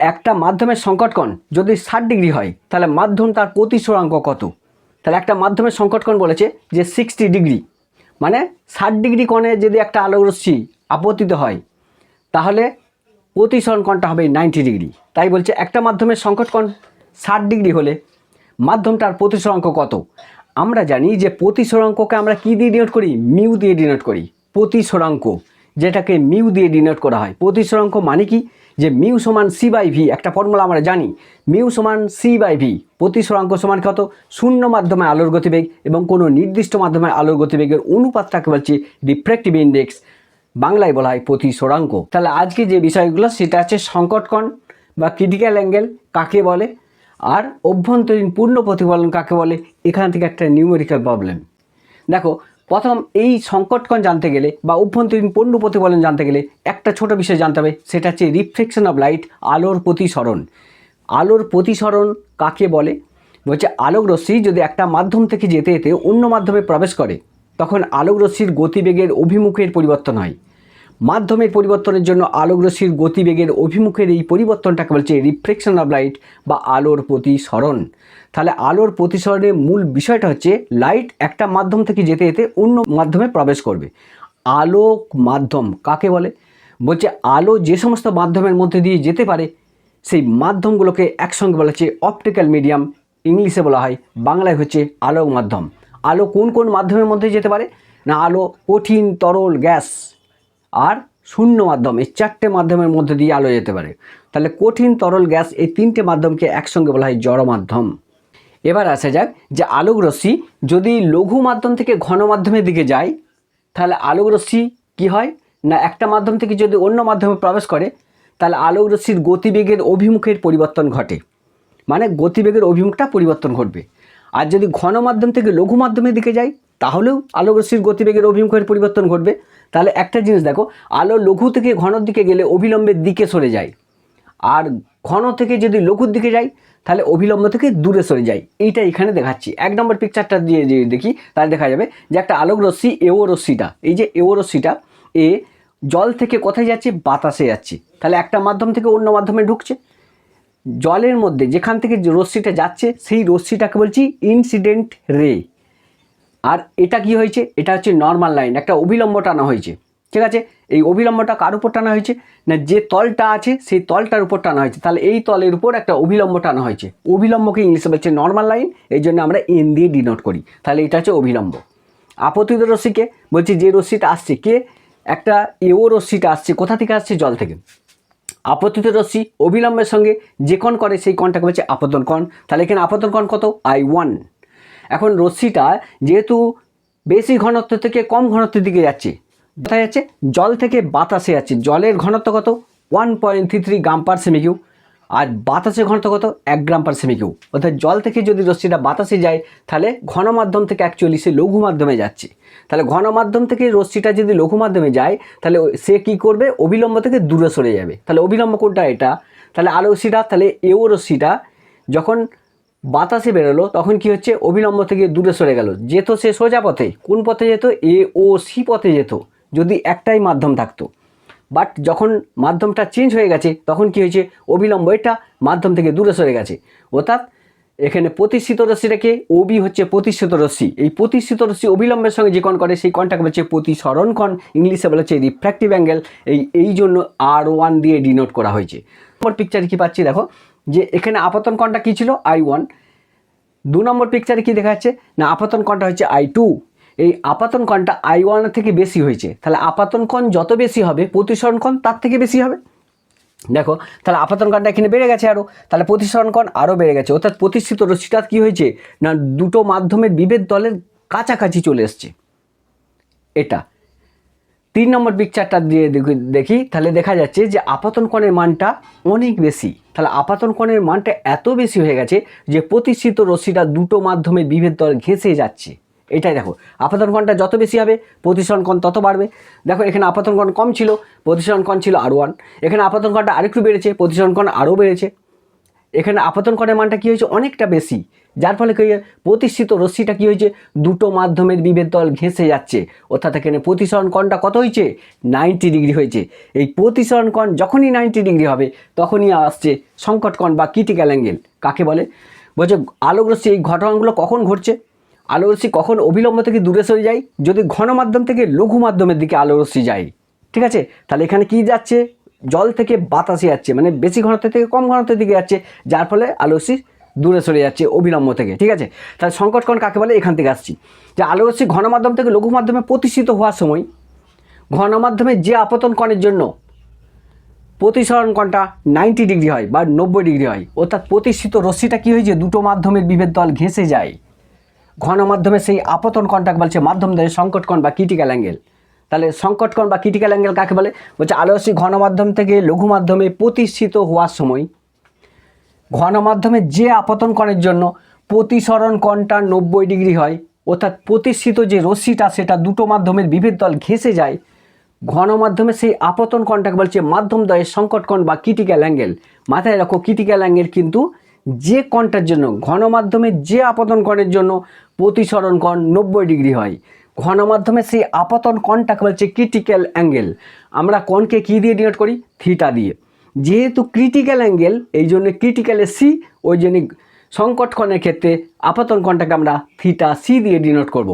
একটা মাধ্যমের সংকটকণ যদি ষাট ডিগ্রি হয়, তাহলে মাধ্যম তার প্রতিসরাঙ্ক কত? তাহলে একটা মাধ্যমের সংকটকণ বলেছে যে সিক্সটি ডিগ্রি। মানে ষাট ডিগ্রি কোণে যদি একটা আলোকরশ্মি আপতিত হয়, তাহলে প্রতিসরণ কোণটা হবে নাইনটি ডিগ্রি। তাই বলছে একটা মাধ্যমের সংকটকণ ষাট ডিগ্রি হলে মাধ্যমটার প্রতিসরাঙ্ক কত? আমরা জানি যে প্রতিসরাঙ্ককে আমরা কি দিয়ে ডিনোট করি? মিউ দিয়ে ডিনোট করি। প্রতিসরাঙ্ক, যেটাকে মিউ দিয়ে ডিনোট করা হয়। প্রতিসরাঙ্ক মানে কি? যে মিউ সমান সি বাই ভি একটা ফর্মুলা আমরা জানি। মিউ সমান সি বাই ভি প্রতিসরাঙ্ক সমান কত? শূন্য মাধ্যমে আলোর গতিবেগ এবং কোনো নির্দিষ্ট মাধ্যমে আলোর গতিবেগের অনুপাতটাকে বলছি? রিফ্র্যাক্টিভ ইন্ডেক্স বাংলায় বলা হয় প্রতিসরাঙ্ক তাহলে আজকে যে বিষয়গুলো, সেটা আছে সংকটকণ বা ক্রিটিক্যাল অ্যাঙ্গেল কাকে বলে? আর অভ্যন্তরীণ পূর্ণ প্রতিফলন কাকে বলে? এখান থেকে একটা নিউমেরিক্যাল প্রবলেম দেখো প্রথম এই সংকটকণ জানতে গেলে বা অভ্যন্তরীণ পণ্য প্রতিফলন জানতে গেলে একটা ছোট বিষয় জানতে হবে, সেটা হচ্ছে রিফ্লেকশন অফ লাইট আলোর প্রতিসরণ। আলোর প্রতিসরণ কাকে বলে? বলছে আলোক রশ্মি যদি একটা মাধ্যম থেকে যেতে যেতে অন্য মাধ্যমে প্রবেশ করে, তখন আলোক রশ্মির গতিবেগের অভিমুখের পরিবর্তন হয়। মাধ্যমের পরিবর্তনের জন্য আলোক রশ্মির গতিবেগের অভিমুখের এই পরিবর্তনটাকে বলছে রিফ্লেকশন অফ লাইট বা আলোর প্রতিসরণ। তাহলে আলোর প্রতিসরণের মূল বিষয়টা হচ্ছে লাইট একটা মাধ্যম থেকে যেতে যেতে অন্য মাধ্যমে প্রবেশ করবে। আলোক মাধ্যম কাকে বলে? বলছে আলো যে সমস্ত মাধ্যমের মধ্যে দিয়ে যেতে পারে, সেই মাধ্যমগুলোকে একসঙ্গে বলা হচ্ছে অপটিক্যাল মিডিয়াম ইংলিশে বলা হয়, বাংলায় হচ্ছে আলোক মাধ্যম। আলো কোন কোন মাধ্যমের মধ্যে যেতে পারে? না, আলো কঠিন, তরল, গ্যাস। আর শূন্য মাধ্যম, এই চারটে মাধ্যমের মধ্যে দিয়ে আলো যেতে পারে। তাহলে কঠিন তরল গ্যাস এই তিনটে মাধ্যমকে একসঙ্গে বলা হয় জড় মাধ্যম। এবার আসা যাক যে আলোক রশ্মি যদি লঘু মাধ্যম থেকে ঘন মাধ্যমের দিকে যায়, তাহলে আলোক রশ্মি কী হয়? না, একটা মাধ্যম থেকে যদি অন্য মাধ্যমে প্রবেশ করে, তাহলে আলোক রশ্মির গতিবেগের অভিমুখের পরিবর্তন ঘটে। মানে গতিবেগের অভিমুখটা পরিবর্তন ঘটবে। আর যদি ঘন মাধ্যম থেকে লঘু মাধ্যমের দিকে যায়, তাহলেও আলোক রশ্মির গতিবেগের অভিমুখের পরিবর্তন ঘটবে। তাহলে একটা জিনিস দেখো, আলো লঘু থেকে ঘনর দিকে গেলে অবিলম্বের দিকে সরে যায়। আর ঘন থেকে যদি লঘুর দিকে যাই, তাহলে অবিলম্ব থেকে দূরে সরে যায়। এইটা এখানে দেখাচ্ছি। এক নম্বর পিকচারটা দিয়ে যদি দেখি, তাহলে দেখা যাবে যে একটা আলোক রশ্মি এও রশ্মিটা এই যে এও রশ্মিটা এ জল থেকে কোথায় যাচ্ছে? বাতাসে যাচ্ছে। তাহলে একটা মাধ্যম থেকে অন্য মাধ্যমে ঢুকছে। জলের মধ্যে যেখান থেকে রশ্মিটা যাচ্ছে, সেই রশ্মিটাকে বলছি ইনসিডেন্ট রে আর এটা কি হয়েছে? এটা হচ্ছে নর্মাল লাইন একটা অবিলম্ব টানা হয়েছে। ঠিক আছে? এই অবিলম্বটা কার উপর টানা হয়েছে? না, যে তলটা আছে, সেই তলটার উপর টানা হয়েছে। তাহলে এই তলের উপর একটা অবিলম্ব টানা হয়েছে। অবিলম্বকে ইংলিশে বলছে নর্মাল লাইন এই জন্য আমরা এন দিয়ে ডিনোট করি। তাহলে এটা হচ্ছে অবিলম্ব। আপতিত রশ্মিকে বলছি, যে রশ্মিটা আসছে, কে? একটা এও রশ্মিটা আসছে। কোথা থেকে আসছে? জল থেকে। আপতিত রশ্মি অবিলম্বের সঙ্গে যে কণ করে, সেই কণটাকে বলছে আপতন কণ। তাহলে এখানে আপতন কণ কত? আই ওয়ান এখন রশ্মিটা যেহেতু বেশি ঘনত্ব থেকে কম ঘনত্বের দিকে যাচ্ছে, কোথায় যাচ্ছে? জল থেকে বাতাসে যাচ্ছে। জলের ঘনত্ব কত? One point three three gram per সেমিকিউ আর বাতাসের ঘনত্ব কত? এক গ্রাম পার সেমিকিউ অর্থাৎ জল থেকে যদি রশ্মিটা বাতাসে যায়, তাহলে ঘন মাধ্যম থেকে অ্যাকচুয়ালি সে লঘু মাধ্যমে যাচ্ছে। তাহলে ঘন মাধ্যম থেকে রশ্মিটা যদি লঘু মাধ্যমে যায়, তাহলে সে কী করবে? অবিলম্ব থেকে দূরে সরে যাবে। তাহলে অবিলম্ব কোনটা এটা? তাহলে আলো রশ্মিটা, তাহলে এও রশ্মিটা যখন বাতাসে বেরোলো, তখন কি হচ্ছে? অবিলম্ব থেকে দূরে সরে গেল। যেত সে সোজা পথে। কোন পথে যেত? এ ও সি পথে যেত, যদি একটাই মাধ্যম থাকতো। বাট যখন মাধ্যমটা চেঞ্জ হয়ে গেছে, তখন কি হয়েছে? অবিলম্ব এটা মাধ্যম থেকে দূরে সরে গেছে। অর্থাৎ এখানে প্রতিষ্ঠিত রশ্মিটাকে ওবি হচ্ছে প্রতিষ্ঠিত রশ্মি। এই প্রতিষ্ঠিত রশ্মি অবিলম্বের সঙ্গে যে কণ করে, সেই কণটাকে বলছে প্রতিসরণ কণ। ইংলিশে বলেছে রিফ্র্যাক্টিভ অ্যাঙ্গেল এই এই জন্য আর ওয়ান দিয়ে ডিনোট করা হয়েছে। নম্বর পিকচারে কি পাচ্ছি? দেখো। যে এখানে আপতন কণটা কী ছিল? আই ওয়ান দু নম্বর পিকচারে কী দেখা যাচ্ছে না, আপাতন কণটা হচ্ছে আই টু এই আপাতন কণটা আই ওয়ানের থেকে বেশি হয়েছে। তাহলে আপাতন কণ যত বেশি হবে, প্রতিসরণ কণ তার থেকে বেশি হবে? দেখো, তাহলে আপাতন কণটা এখানে বেড়ে গেছে আরও তাহলে প্রতিসরণ কণ আরও বেড়ে গেছে। অর্থাৎ প্রতিষ্ঠিত রশ্মিটা কী হয়েছে? না, দুটো মাধ্যমের বিভেদ দলের কাছাকাছি চলে এসছে। এটা। তিন নম্বর পিকচারটা দিয়ে দেখি- দেখি, তাহলে দেখা যাচ্ছে যে আপাতন কোণের মানটা অনেক বেশি। তাহলে আপাতন কোণের মানটা এত বেশি হয়ে গেছে যে প্রতিষ্ঠিত রশ্মিটা দুটো মাধ্যমে বিভেদ দল ঘেঁষে যাচ্ছে। এটাই দেখো, আপাতন কণটা যত বেশি হবে, প্রতিসরণ কণ তত বাড়বে। দেখো, এখানে আপাতন কোণ কম ছিল, প্রতিসরণ কোণ ছিল আর ওয়ান। এখানে আপাতন কণটা আরেকটু বেড়েছে, প্রতিসরণ কোণ আরও বেড়েছে। এখানে আপতন কণের মানটা কী হয়েছে? অনেকটা বেশি। যার ফলে কি প্রতিষ্ঠিত রশ্মিটা কী হয়েছে? দুটো মাধ্যমের বিভেদ দল ঘেঁষে যাচ্ছে। অর্থাৎ এখানে প্রতিসরণ কোণটা কত হয়েছে? নাইনটি ডিগ্রি হয়েছে। এই প্রতিসরণ কোণ যখনই নাইনটি ডিগ্রি হবে, তখনই আসছে সংকট কোণ বা ক্রিটিক্যাল অ্যাঙ্গেল। কাকে বলে? বলছে আলোক রশ্মি এই ঘটনাগুলো কখন ঘটছে? আলো রশ্মি কখন অবিলম্ব থেকে দূরে সরে যায়? যদি ঘন মাধ্যম থেকে লঘু মাধ্যমের দিকে আলো রশ্মি যায়। ঠিক আছে? তাহলে এখানে কি যাচ্ছে? জল থেকে বাতাসে যাচ্ছে মানে বেশি ঘনত্ব থেকে কম ঘনত্বের দিকে যাচ্ছে, যার ফলে আলো রশ্মি দূরে সরে যাচ্ছে অবিলম্ব থেকে, ঠিক আছে? তাহলে সংকট কোণ কাকে বলে? এখান থেকে আসছি। যে আলো রশ্মি ঘন মাধ্যম থেকে লঘু মাধ্যমে প্রতিষ্ঠিত হওয়ার সময়, ঘন মাধ্যমে যে আপতন কোণের জন্য প্রতিসরণ কোণটা নাইনটি ডিগ্রি হয় বা নব্বই ডিগ্রি হয়, অর্থাৎ প্রতিষ্ঠিত রশ্মিটা কী হয়েছে? দুটো মাধ্যমের বিভেদ দল ঘেঁষে যায়। ঘন মাধ্যমে সেই আপতন কোণটাকে বলছে মাধ্যম দেয় সংকট কোণ বা ক্রিটিক্যাল অ্যাঙ্গেল তাহলে সংকট কোণ বা ক্রিটিক্যাল অ্যাঙ্গেল কাকে বলে? বলছে আলোরশ্মি ঘন মাধ্যম থেকে লঘু মাধ্যমে প্রতিষ্ঠিত হওয়ার সময় ঘন মাধ্যমে যে আপতন কোণের জন্য প্রতিসরণ কোণটা নব্বই ডিগ্রি হয়, অর্থাৎ প্রতিষ্ঠিত যে রশ্মিটা সেটা দুটো মাধ্যমের বিভেদ তল ঘেঁষে যায় ঘন মাধ্যমে সেই আপতন কোণটাকে বলছে মাধ্যম দয়ের সংকট কোণ বা ক্রিটিক্যাল অ্যাঙ্গেল মাথায় রাখো ক্রিটিক্যাল অ্যাঙ্গেল কিন্তু যে কোণটার জন্য ঘন মাধ্যমে যে আপতন কোণের জন্য প্রতিসরণ কোণ নব্বই ডিগ্রি হয়। ঘন মাধ্যমে সেই আপাতন কোণটাকে বলছে ক্রিটিক্যাল অ্যাঙ্গেল আমরা কোণকে কী দিয়ে ডিনোট করি? থিটা দিয়ে। যেহেতু ক্রিটিক্যাল অ্যাঙ্গেল এই জন্য ক্রিটিক্যালে সি ওই জন্য সংকট কোণের ক্ষেত্রে আপাতন কোণটাকে আমরা থিটা সি দিয়ে ডিনোট করব।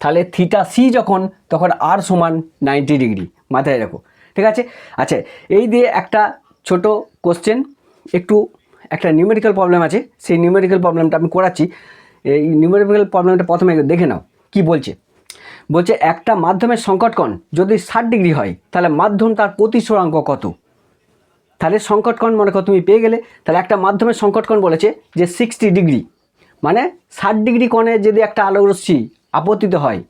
তাহলে থিটা সি যখন, তখন আর সমান নাইনটি ডিগ্রি মাথায় রাখো। ঠিক আছে? আচ্ছা এই দিয়ে একটা ছোট কোশ্চেন একটু একটা নিউমেরিক্যাল প্রবলেম আছে। সেই নিউমেরিক্যাল প্রবলেমটা আমি করাচ্ছি। এই নিউমেরিক্যাল প্রবলেমটা প্রথমে দেখে নাও। কি বলছে? বলছে, একটা মাধ্যমের সংকটকণ যদি ষাট ডিগ্রি হয়, তাহলে মাধ্যম তার প্রতিসরাঙ্ক কত? তাহলে সংকটকণ মনে করো তুমি পেয়ে গেলে, তাহলে একটা মাধ্যমের সংকটকণ বলেছে যে সিক্সটি ডিগ্রি। মানে ষাট ডিগ্রি কোণে যদি একটা আলোক রশ্মি আপতিত হয়,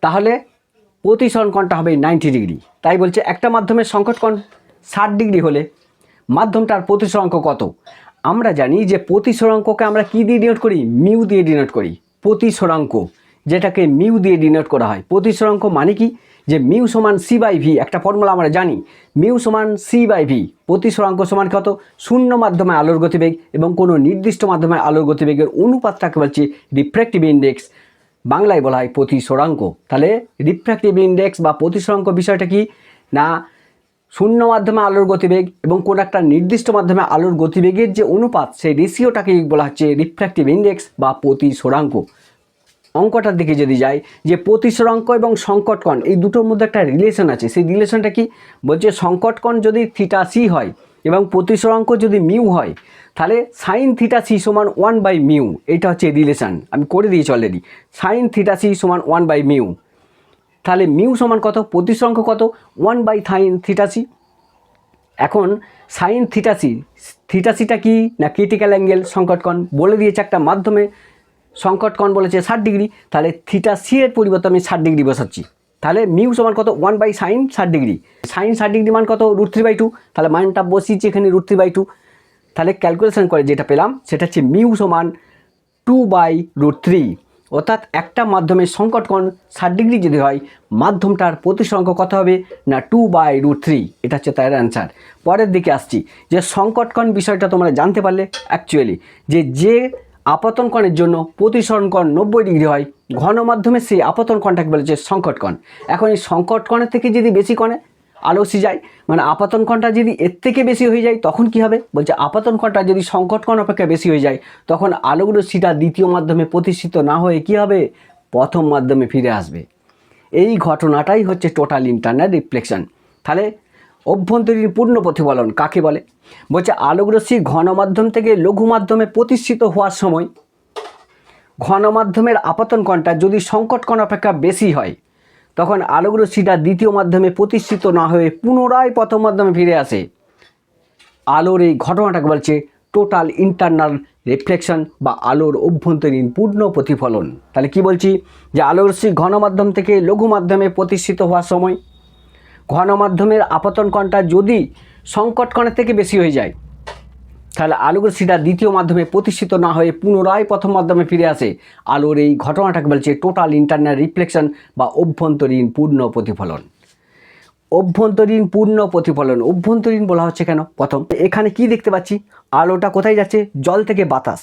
তাহলে প্রতিসরণ কোণটা হবে নাইনটি ডিগ্রি। তাই বলছে, একটা মাধ্যমের সংকটকণ ষাট ডিগ্রি হলে মাধ্যমটার প্রতিসরাঙ্ক কত? আমরা জানি যে প্রতিসরাঙ্ককে আমরা কী দিয়ে ডিনোট করি? মিউ দিয়ে ডিনোট করি। প্রতিসরাঙ্ক যেটাকে মিউ দিয়ে ডিনোট করা হয়। প্রতিসরাঙ্ক মানে কি? যে মিউ সমান সি বাই ভি একটা ফর্মুলা আমরা জানি। মিউ সমান সি বাই ভি প্রতিসরাঙ্ক সমান কত? শূন্য মাধ্যমে আলোর গতিবেগ এবং কোনো নির্দিষ্ট মাধ্যমে আলোর গতিবেগের অনুপাতটাকে বলছে? রিফ্র্যাক্টিভ ইন্ডেক্স বাংলায় বলা হয় প্রতিসরাঙ্ক তাহলে রিফ্র্যাক্টিভ ইন্ডেক্স বা প্রতিসরাঙ্ক বিষয়টা কি? না, শূন্য মাধ্যমে আলোর গতিবেগ এবং কোন একটা নির্দিষ্ট মাধ্যমে আলোর গতিবেগের যে অনুপাত, সেই রেশিওটাকে বলা হচ্ছে রিফ্র্যাক্টিভ ইন্ডেক্স বা প্রতিসরাঙ্ক অঙ্কটার দিকে যদি যাই, যে প্রতিসরাঙ্ক এবং সংকটকণ, এই দুটোর মধ্যে একটা রিলেশন আছে। সেই রিলেশনটা কি? বলছে সংকটকণ যদি থিটা সি হয় এবং প্রতিসরাঙ্ক যদি মিউ হয়, তাহলে সাইন থিটা সি সমান ওয়ান বাই মিউ এটা হচ্ছে রিলেশন আমি করে দিয়েছি অলরেডি সাইন থিটা সি সমান ওয়ান বাই মিউ তাহলে মিউ সমান কত? প্রতিসরাঙ্ক কত? One by sine theta C এখন সাইন থিটাসি থিটাসিটা কি? না ক্রিটিক্যাল অ্যাঙ্গেল সংকটকণ? বলে দিয়েছে একটা মাধ্যমে। সংকটকণ বলেছে ষাট ডিগ্রি, তাহলে থিটা সি এর পরিবর্তে আমি ষাট ডিগ্রি বসাচ্ছি। তাহলে মিউ সমান কত? ওয়ান বাই সাইন ষাট ডিগ্রি। সাইন ষাট ডিগ্রি মান কত? রুট থ্রি বাই টু তাহলে মানটা বসিয়েছি এখানে রুট থ্রি বাই টু তাহলে ক্যালকুলেশন করে যেটা পেলাম, সেটা হচ্ছে মিউ সমান টু বাই রুট থ্রি অর্থাৎ একটা মাধ্যমের সংকটকণ ষাট ডিগ্রি যদি হয়, মাধ্যমটার প্রতিসংখ্য কত হবে? না টু বাই রুট থ্রি এটা হচ্ছে তার অ্যান্সার পরের দিকে আসছি, যে সংকটকণ বিষয়টা তোমরা জানতে পারলে অ্যাকচুয়ালি যে যে আপতন কণের জন্য প্রতিসরণ কণ নব্বই ডিগ্রি হয়। ঘন মাধ্যমে সেই আপতন কণটাকে বলেছে সংকটকণ। এখন এই সংকটকণের থেকে যদি বেশি কণে আলোসি যায় মানে আপাতন কণটা যদি এর থেকে বেশি হয়ে যায়, তখন কি হবে? বলছে আপাতন কণটা যদি সংকট কণ অপেক্ষা বেশি হয়ে যায়, তখন আলোক রশ্মিটা দ্বিতীয় মাধ্যমে প্রতিষ্ঠিত না হয়ে কি হবে? প্রথম মাধ্যমে ফিরে আসবে। এই ঘটনাটাই হচ্ছে টোটাল ইন্টারনাল রিফ্লেকশন তাহলে অভ্যন্তরীণ পূর্ণ প্রতিফলন কাকে বলে? বলছে আলোক রশ্মি ঘন মাধ্যম থেকে লঘু মাধ্যমে প্রতিষ্ঠিত হওয়ার সময় ঘন মাধ্যমের আপতন কণটা যদি সংকট কণ অপেক্ষা বেশি হয়, তখন আলোক রশ্মিটা দ্বিতীয় মাধ্যমে প্রতিষ্ঠিত না হয়ে পুনরায় প্রথম মাধ্যমে ফিরে আসে। আলোর এই ঘটনাটাকে বলছে টোটাল ইন্টারনাল রিফ্লেকশন বা আলোর অভ্যন্তরীণ পূর্ণ প্রতিফলন। তাহলে কি বলছি? যে আলোক রশ্মি ঘন মাধ্যম থেকে লঘু মাধ্যমে প্রতিষ্ঠিত হওয়ার সময় ঘন মাধ্যমের আপতন কণটা যদি সংকট কণের থেকে বেশি হয়ে যায়, তাহলে আলোক রশ্মিটা দ্বিতীয় মাধ্যমে প্রতিষ্ঠিত না হয়ে পুনরায় প্রথম মাধ্যমে ফিরে আসে। আলোর এই ঘটনাটাকে বলছে টোটাল ইন্টারনাল রিফ্লেকশন বা অভ্যন্তরীণ পূর্ণ প্রতিফলন। অভ্যন্তরীণ পূর্ণ প্রতিফলন। অভ্যন্তরীণ বলা হচ্ছে কেন? প্রথম, এখানে কি দেখতে পাচ্ছি? আলোটা কোথায় যাচ্ছে? জল থেকে বাতাস।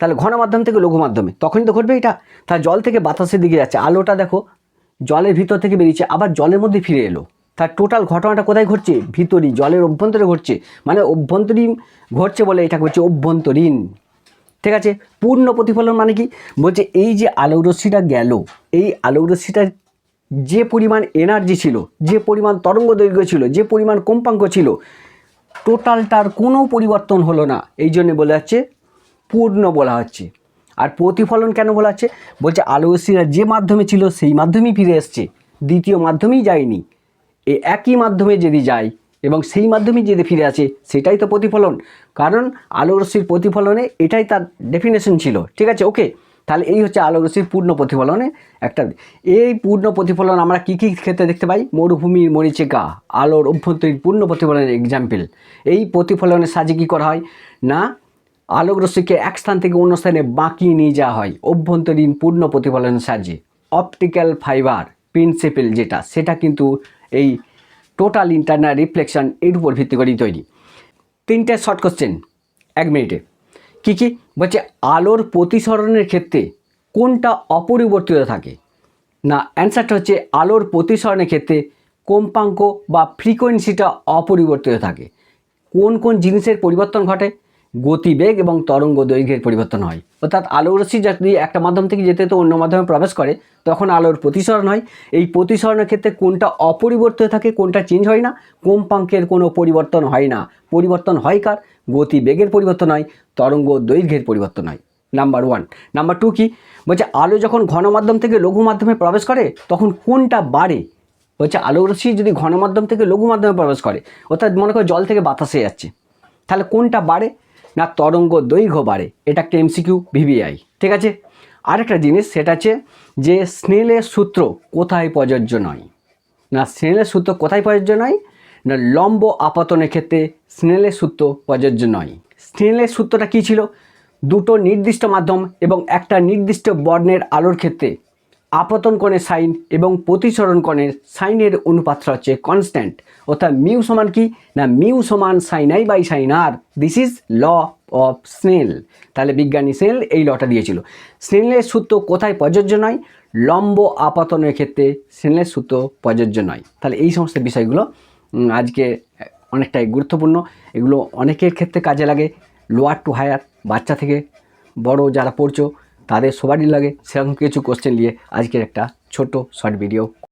তাহলে ঘন মাধ্যম থেকে লঘু মাধ্যমে তখনই তো ঘটবে এটা। তাহলে জল থেকে বাতাসের দিকে যাচ্ছে। আলোটা দেখো জলের ভিতর থেকে বেরিয়েছে, আবার জলের মধ্যে ফিরে এলো। তার টোটাল ঘটনাটা কোথায় ঘটছে? ভিতরই, জলের অভ্যন্তরে ঘটছে। মানে অভ্যন্তরীণ ঘটছে বলে এটা ঘটছে অভ্যন্তরীণ। ঠিক আছে? পূর্ণ প্রতিফলন মানে কি? বলছে এই যে আলোক রশ্মিটা গেল, এই আলোক রশ্মিটার যে পরিমাণ এনার্জি ছিল, যে পরিমাণ তরঙ্গ দৈর্ঘ্য ছিল, যে পরিমাণ কম্পাঙ্ক ছিল টোটালটার কোনো পরিবর্তন হলো না। এই জন্যে বলা হচ্ছে পূর্ণ বলা হচ্ছে। আর প্রতিফলন কেন বলা হচ্ছে? বলছে আলো রশ্মিরা যে মাধ্যমে ছিল সেই মাধ্যমেই ফিরে এসছে, দ্বিতীয় মাধ্যমেই যায়নি। এ একই মাধ্যমে যদি যায় এবং সেই মাধ্যমেই যদি ফিরে আসে, সেটাই তো প্রতিফলন। কারণ আলোক রশ্মির প্রতিফলনে এটাই তার ডেফিনেশন ছিল। ঠিক আছে ওকে তাহলে এই হচ্ছে আলোক রশ্মির পূর্ণ প্রতিফলনে একটা এই পূর্ণ প্রতিফলন আমরা কী কী ক্ষেত্রে দেখতে পাই? মরুভূমির মরিচিকা আলোর অভ্যন্তরীণ পূর্ণ প্রতিফলনের এক্সাম্পল এই প্রতিফলনের সাজে কী করা হয়? না আলোক রশ্মিকে এক স্থান থেকে অন্য স্থানে বাঁকিয়ে নিয়ে যাওয়া হয়। অভ্যন্তরীণ পূর্ণ প্রতিফলনের সাহায্যে অপটিক্যাল ফাইবার, প্রিন্সিপল যেটা, সেটা কিন্তু এই টোটাল ইন্টারনাল রিফ্লেকশন এর উপর ভিত্তি করেই তৈরি। তিনটে শর্ট কোশ্চেন, এক মিনিটে। কী কী? বলছে, আলোর প্রতিসরণের ক্ষেত্রে কোনটা অপরিবর্তিত থাকে? না, অ্যান্সারটা হচ্ছে, আলোর প্রতিসরণের ক্ষেত্রে কম্পাঙ্ক বা ফ্রিকোয়েন্সিটা অপরিবর্তিত থাকে। কোন কোন জিনিসের পরিবর্তন ঘটে? গতিবেগ এবং তরঙ্গ দৈর্ঘ্যের পরিবর্তন হয়। অর্থাৎ আলোর রশ্মি যদি একটা মাধ্যম থেকে যেতে তো অন্য মাধ্যমে প্রবেশ করে, তখন আলোর প্রতিসরণ হয়। এই প্রতিসরণের ক্ষেত্রে কোনটা অপরিবর্তিত থাকে, কোনটা চেঞ্জ হয় না, কম্পাঙ্কের কোনো পরিবর্তন হয় না। পরিবর্তন হয় কার? গতিবেগের পরিবর্তন হয়, তরঙ্গ দৈর্ঘ্যের পরিবর্তন হয়। নাম্বার ওয়ান নাম্বার টু কি? বলছে আলো যখন ঘন মাধ্যম থেকে লঘু মাধ্যমে প্রবেশ করে, তখন কোনটা বাড়ে? হচ্ছে আলোক রশ্মি যদি ঘন মাধ্যম থেকে লঘু মাধ্যমে প্রবেশ করে, অর্থাৎ মনে করো জল থেকে বাতাসে যাচ্ছে, তাহলে কোনটা বাড়ে? না তরঙ্গ দৈর্ঘ্য বাড়ে, এটা একটা এমসিকিউ ভিভিআই ঠিক আছে? আরেকটা জিনিস, সেটা হচ্ছে যে স্নেলের সূত্র কোথায় প্রযোজ্য নয়? না, স্নেলের সূত্র কোথায় প্রযোজ্য নয়? না, লম্ব আপাতনের ক্ষেত্রে স্নেলের সূত্র প্রযোজ্য নয়। স্নেলের সূত্রটা কী ছিল? দুটো নির্দিষ্ট মাধ্যম এবং একটা নির্দিষ্ট বর্ণের আলোর ক্ষেত্রে আপতন কোণের সাইন এবং প্রতিসরণ কোণের সাইনের অনুপাতটা হচ্ছে কনস্ট্যান্ট অর্থাৎ মিউ সমান কি? না, মিউ সমান sine I by sine R. This is law of Snell তাহলে বিজ্ঞানী স্নেল এই লটা দিয়েছিল। স্নেলের সূত্র কোথায় প্রযোজ্য নয়? লম্ব আপাতনের ক্ষেত্রে স্নেলের সূত্র প্রযোজ্য নয়। তাহলে এই সমস্ত বিষয়গুলো আজকে অনেকটাই গুরুত্বপূর্ণ। এগুলো অনেকের ক্ষেত্রে কাজে লাগে। লোয়ার টু হায়ার বাচ্চা থেকে বড় যারা পড়ছো তাদের সবারই লাগে সেরকম কিছু কোশ্চেন নিয়ে আজকের একটা ছোট শর্ট ভিডিও